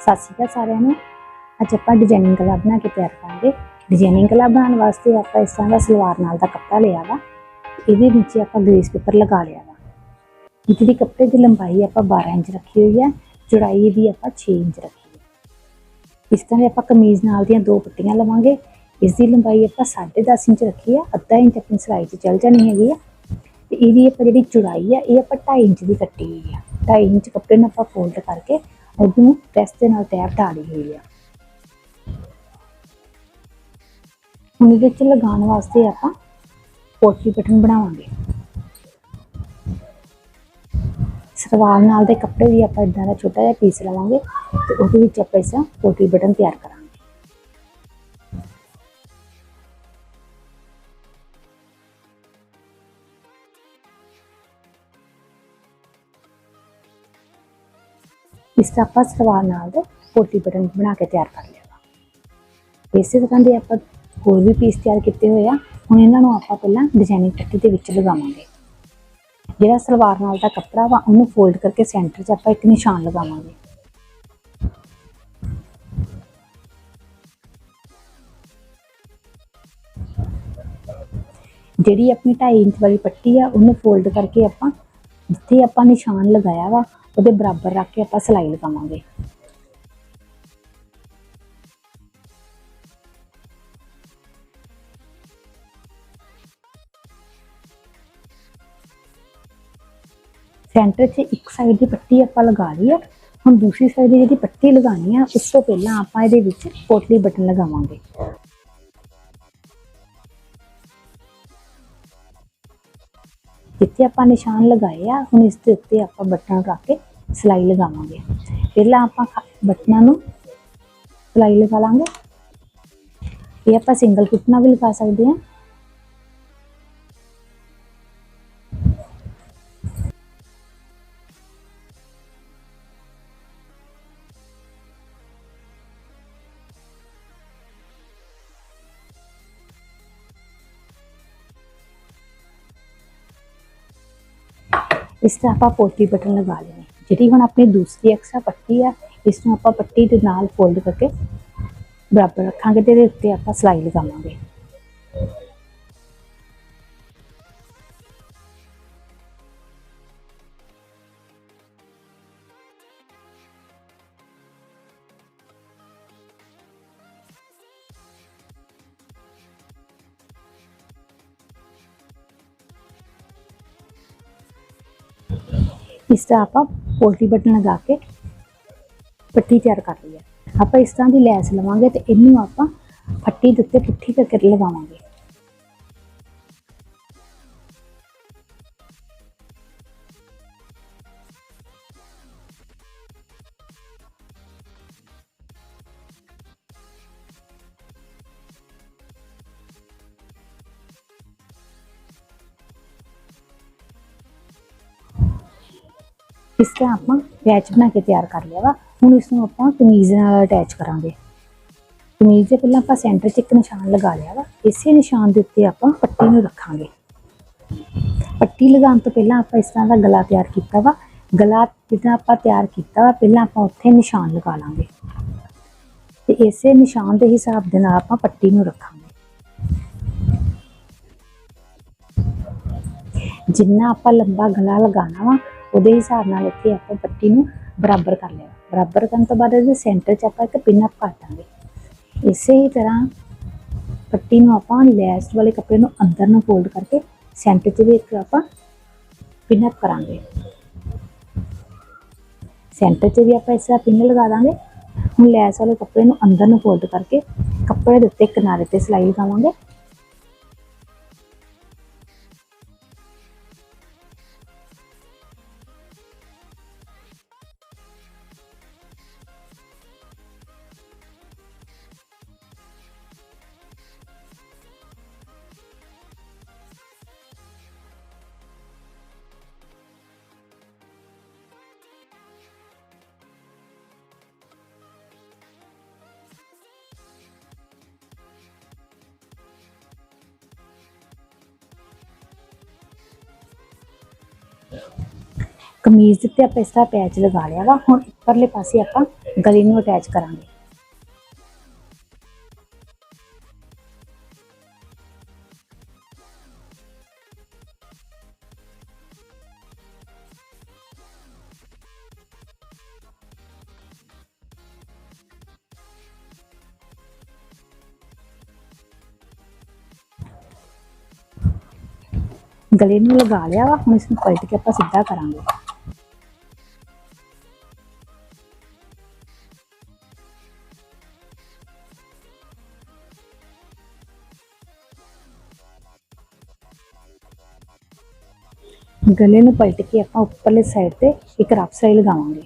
ਸਤਿ ਸ਼੍ਰੀ ਅਕਾਲ ਸਾਰਿਆਂ ਨੂੰ। ਅੱਜ ਆਪਾਂ ਡਿਜ਼ਾਈਨਿੰਗ ਕਲਾ ਬਣਾ ਕੇ ਤਿਆਰ ਕਰਾਂਗੇ। ਡਿਜ਼ਾਈਨਿੰਗ ਕਲਾ ਬਣਾਉਣ ਵਾਸਤੇ ਆਪਾਂ ਇਸ ਤਰ੍ਹਾਂ ਦਾ ਸਲਵਾਰ ਨਾਲ ਦਾ ਕੱਪੜਾ ਲਿਆ ਵਾ। ਇਹਦੇ ਨੀਚੇ ਆਪਾਂ ਗ੍ਰੇਸ ਪੇਪਰ ਲਗਾ ਲਿਆ ਵਾ। ਇਹਦੀ ਕੱਪੜੇ ਦੀ ਲੰਬਾਈ ਆਪਾਂ 12 ਇੰਚ ਰੱਖੀ ਹੋਈ ਹੈ ਚੌੜਾਈ ਦੀ ਆਪਾਂ 6 ਇੰਚ ਰੱਖੀ ਹੈ ਇਸ ਤਰ੍ਹਾਂ ਦੇ ਆਪਾਂ ਕਮੀਜ਼ ਨਾਲ ਦੀਆਂ ਦੋ ਪੱਟੀਆਂ ਲਵਾਂਗੇ। ਇਸ ਦੀ ਲੰਬਾਈ ਆਪਾਂ 10.5 ਇੰਚ ਰੱਖੀ ਹੈ ਅੱਧਾ ਇੰਚ ਆਪਣੀ ਸਿਲਾਈ 'ਚ ਚੱਲ ਜਾਣੀ ਹੈਗੀ ਆ। ਤੇ ਇਹਦੀ ਆਪਾਂ ਜਿਹੜੀ ਚੌੜਾਈ ਆ, ਇਹ ਆਪਾਂ 2.5 ਇੰਚ ਦੀ ਕੱਟੀ ਹੋਈ ਆ। 2.5 ਇੰਚ ਕੱਪੜੇ ਨੂੰ ਆਪਾਂ ਫੋਲਡ ਕਰਕੇ ਉਹਨੂੰ ਪ੍ਰੈਸ ਦੇ ਨਾਲ ਤੈਅ ਢਾਲੀ ਹੋਈ ਆ। ਹੁਣ ਇਹਦੇ ਚ ਲਗਾਉਣ ਵਾਸਤੇ ਆਪਾਂ ਪੋਟਲੀ ਬਟਨ ਬਣਾਵਾਂਗੇ। ਸਲਵਾਰ ਨਾਲ ਦੇ ਕੱਪੜੇ ਵੀ ਆਪਾਂ ਇਦਾਂ ਦਾ ਛੋਟਾ ਜਿਹਾ ਪੀਸ ਲਵਾਂਗੇ ਤੇ ਉਹਦੇ ਵਿੱਚ ਆਪਾਂ ਇਸ ਪੋਟਲੀ ਬਟਨ ਤਿਆਰ ਕਰਾਂਗੇ। ਇਸ ਤਰ੍ਹਾਂ ਆਪਾਂ ਸਲਵਾਰ ਨਾਲ ਦੇ ਪੋਟੀ ਬਟਨ ਬਣਾ ਕੇ ਤਿਆਰ ਕਰ ਲਿਆ ਇਸੇ ਤਰ੍ਹਾਂ ਦੇ ਆਪਾਂ ਹੋਰ ਵੀ ਪੀਸ ਤਿਆਰ ਕੀਤੇ ਹੋਏ ਆ। ਹੁਣ ਇਹਨਾਂ ਨੂੰ ਆਪਾਂ ਪਹਿਲਾਂ ਡਿਜ਼ਾਈਨਿੰਗ ਪੱਟੀ ਦੇ ਵਿੱਚ ਲਗਾਵਾਂਗੇ। ਜਿਹੜਾ ਸਲਵਾਰ ਨਾਲ ਦਾ ਕੱਪੜਾ ਵਾ, ਉਹਨੂੰ ਫੋਲਡ ਕਰਕੇ ਸੈਂਟਰ 'ਚ ਆਪਾਂ ਇੱਕ ਨਿਸ਼ਾਨ ਲਗਾਵਾਂਗੇ। ਜਿਹੜੀ ਆਪਣੀ 2.5 ਇੰਚ ਵਾਲੀ ਪੱਟੀ ਆ, ਉਹਨੂੰ ਫੋਲਡ ਕਰਕੇ ਆਪਾਂ, ਜਿੱਥੇ ਆਪਾਂ ਨਿਸ਼ਾਨ ਲਗਾਇਆ ਵਾ ਉਹਦੇ ਬਰਾਬਰ ਰੱਖ ਕੇ ਆਪਾਂ ਸਿਲਾਈ ਲਗਾਵਾਂਗੇ। ਸੈਂਟਰ 'ਚ ਇੱਕ ਸਾਈਡ ਦੀ ਪੱਟੀ ਆਪਾਂ ਲਗਾ ਲਈ ਆ। ਹੁਣ ਦੂਸਰੀ ਸਾਈਡ ਦੀ ਜਿਹੜੀ ਪੱਟੀ ਲਗਾਣੀ ਆ, ਉਸ ਤੋਂ ਪਹਿਲਾਂ ਆਪਾਂ ਇਹਦੇ ਵਿੱਚ ਪੋਟਲੀ ਬਟਨ ਲਗਾਵਾਂਗੇ। ਜਿੱਥੇ ਆਪਾਂ ਨਿਸ਼ਾਨ ਲਗਾਏ ਆ, ਹੁਣ ਇਸ ਦੇ ਉੱਤੇ ਆਪਾਂ ਬਟਨ ਰੱਖ ਕੇ ਸਿਲਾਈ ਲਗਾਵਾਂਗੇ। ਪਹਿਲਾਂ ਆਪਾਂ ਬਟਨਾਂ ਨੂੰ ਸਿਲਾਈ ਲਗਾ ਲਾਂਗੇ। ਇਹ ਆਪਾਂ ਸਿੰਗਲ ਕੁੱਟਣਾ ਵੀ ਲਗਾ ਸਕਦੇ ਹਾਂ। ਇਸ ਤਰ੍ਹਾਂ ਆਪਾਂ ਪੋਟੀ ਬਟਨ ਲਗਾ ਲਿਆ ਜਿਹੜੀ ਹੁਣ ਆਪਣੀ ਦੂਸਰੀ ਐਕਸਟਰਾ ਪੱਟੀ ਆ ਇਸ ਨੂੰ ਆਪਾਂ ਪੱਟੀ ਦੇ ਨਾਲ ਫੋਲਡ ਕਰਕੇ ਬਰਾਬਰ ਰੱਖਾਂਗੇ ਤੇ ਇਹਦੇ ਉੱਤੇ ਆਪਾਂ ਸਿਲਾਈ ਲਗਾਵਾਂਗੇ। ਇਸ ਤਰ੍ਹਾਂ ਆਪਾਂ ਪੋਲਟੀ ਬਟਨ ਲਗਾ ਕੇ ਪੱਟੀ ਤਿਆਰ ਕਰ ਲਈ ਹੈ। ਆਪਾਂ ਇਸ ਤਰ੍ਹਾਂ ਦੀ ਲੈਸ ਲਵਾਂਗੇ ਤੇ ਇਹਨੂੰ ਆਪਾਂ ਫੱਟੀ ਦੇ ਉੱਤੇ ਪੁੱਠੀ ਕਰਕੇ ਲਗਾਵਾਂਗੇ। ਇਸ ਤਰ੍ਹਾਂ ਆਪਾਂ ਪੈਚ ਬਣਾ ਕੇ ਤਿਆਰ ਕਰ ਲਿਆ ਵਾ। ਹੁਣ ਇਸ ਨੂੰ ਆਪਾਂ ਕਮੀਜ਼ ਨਾਲ ਅਟੈਚ ਕਰਾਂਗੇ। ਕਮੀਜ਼ ਦੇ ਪਹਿਲਾਂ ਆਪਾਂ ਸੈਂਟਰ 'ਚ ਇੱਕ ਨਿਸ਼ਾਨ ਲਗਾ ਲਿਆ ਵਾ। ਇਸੇ ਨਿਸ਼ਾਨ ਦੇ ਉੱਤੇ ਆਪਾਂ ਪੱਟੀ ਨੂੰ ਰੱਖਾਂਗੇ। ਪੱਟੀ ਲਗਾਉਣ ਤੋਂ ਪਹਿਲਾਂ ਆਪਾਂ ਇਸ ਤਰ੍ਹਾਂ ਦਾ ਗਲਾ ਤਿਆਰ ਕੀਤਾ ਵਾ। ਗਲਾ ਜਿੱਦਾਂ ਆਪਾਂ ਤਿਆਰ ਕੀਤਾ ਵਾ, ਪਹਿਲਾਂ ਆਪਾਂ ਉੱਥੇ ਨਿਸ਼ਾਨ ਲਗਾ ਲਾਂਗੇ। ਤੇ ਇਸੇ ਨਿਸ਼ਾਨ ਦੇ ਹਿਸਾਬ ਦੇ ਨਾਲ ਆਪਾਂ ਪੱਟੀ ਨੂੰ ਰੱਖਾਂਗੇ। ਜਿੰਨਾ ਆਪਾਂ ਲੰਬਾ ਗਲਾ ਲਗਾਉਣਾ ਵਾ ਉਹਦੇ ਹਿਸਾਬ ਨਾਲ ਇੱਥੇ ਆਪਾਂ ਪੱਟੀ ਨੂੰ ਬਰਾਬਰ ਕਰ ਲਿਆ। ਬਰਾਬਰ ਕਰਨ ਤੋਂ ਬਾਅਦ ਇਹਦੇ ਸੈਂਟਰ 'ਚ ਆਪਾਂ ਇੱਕ ਪਿਨ ਅਪ ਕਰ ਦਾਂਗੇ। ਇਸੇ ਹੀ ਤਰ੍ਹਾਂ ਪੱਟੀ ਨੂੰ ਆਪਾਂ ਲੈਸ ਵਾਲੇ ਕੱਪੜੇ ਨੂੰ ਅੰਦਰ ਨੂੰ ਫੋਲਡ ਕਰਕੇ ਸੈਂਟਰ 'ਚ ਵੀ ਇੱਕ ਆਪਾਂ ਪਿਨ ਅਪ ਕਰਾਂਗੇ। ਸੈਂਟਰ 'ਚ ਵੀ ਆਪਾਂ ਇਸ ਤਰ੍ਹਾਂ ਪਿੰਨ ਲਗਾ ਦਾਂਗੇ। ਹੁਣ ਲੈਸ ਵਾਲੇ ਕੱਪੜੇ ਨੂੰ ਅੰਦਰ ਨੂੰ ਫੋਲਡ ਕਰਕੇ ਕੱਪੜੇ ਦੇ ਉੱਤੇ ਕਿਨਾਰੇ ਤੇ ਸਿਲਾਈ ਲਗਾਵਾਂਗੇ। ਕਮੀਜ਼ ਦੇ ਉੱਤੇ ਆਪਾਂ ਇਸ ਤਰ੍ਹਾਂ ਪੈਚ ਲਗਾ ਲਿਆ ਵਾ। ਹੁਣ ਉੱਪਰਲੇ ਪਾਸੇ ਆਪਾਂ ਗਲੇ ਨੂੰ ਅਟੈਚ ਕਰਾਂਗੇ। ਗਲੇ ਨੂੰ ਲਗਾ ਲਿਆ ਵਾ, ਹੁਣ ਇਸ ਨੂੰ ਪਲਟ ਕੇ ਆਪਾਂ ਸਿੱਧਾ ਕਰਾਂਗੇ। ਗਲੇ ਨੂੰ ਪਲਟ ਕੇ ਆਪਾਂ ਉੱਪਰਲੇ ਸਾਈਡ ਤੇ ਇੱਕ ਰਫ ਸਾਈ ਲਗਾਵਾਂਗੇ।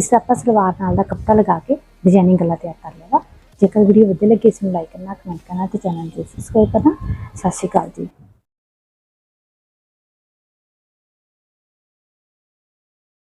ਇਸ ਤਰ੍ਹਾਂ ਆਪਾਂ ਸਲਵਾਰ ਨਾਲ ਦਾ ਕੱਪੜਾ ਲਗਾ ਕੇ ਡਿਜ਼ਾਈਨਿੰਗ ਗੱਲਾਂ ਤਿਆਰ ਕਰ ਲਿਆ ਵਾ ਜੇਕਰ ਵੀਡੀਓ ਵਧੀਆ ਲੱਗੇ, ਇਸ ਨੂੰ ਲਾਈਕ ਕਰਨਾ ਕਮੈਂਟ ਕਰਨਾ ਤੇ ਚੈਨਲ ਨੂੰ ਸਬਸਕ੍ਰਾਈਬ ਕਰਨਾ। ਸਤਿ ਸ਼੍ਰੀ ਅਕਾਲ ਜੀ।